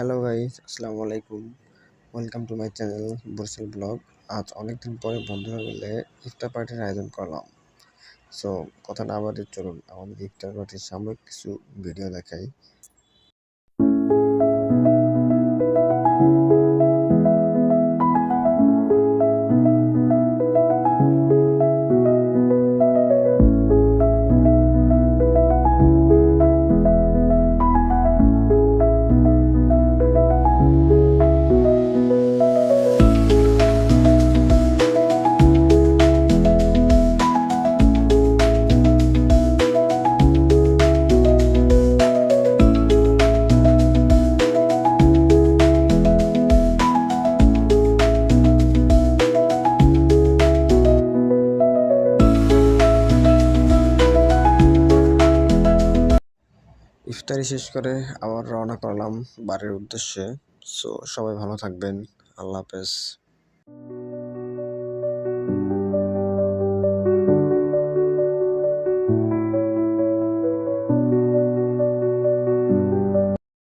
Hello guys, আসসালামু আলাইকুম। Welcome to my channel Barishal blog. আজ অনেকদিন পরে বন্ধুরা মিলে ইফতার পার্টির আয়োজন করলাম। সো কথা না বাদে চলুন, আমাদের ইফতার পার্টির সাময়িক কিছু ভিডিও দেখাই। ইফতারি শেষ করে আবার রওনা করলাম বাড়ির উদ্দেশ্যে। সো সবাই ভালো থাকবেন। আল্লাহ হাফেজ।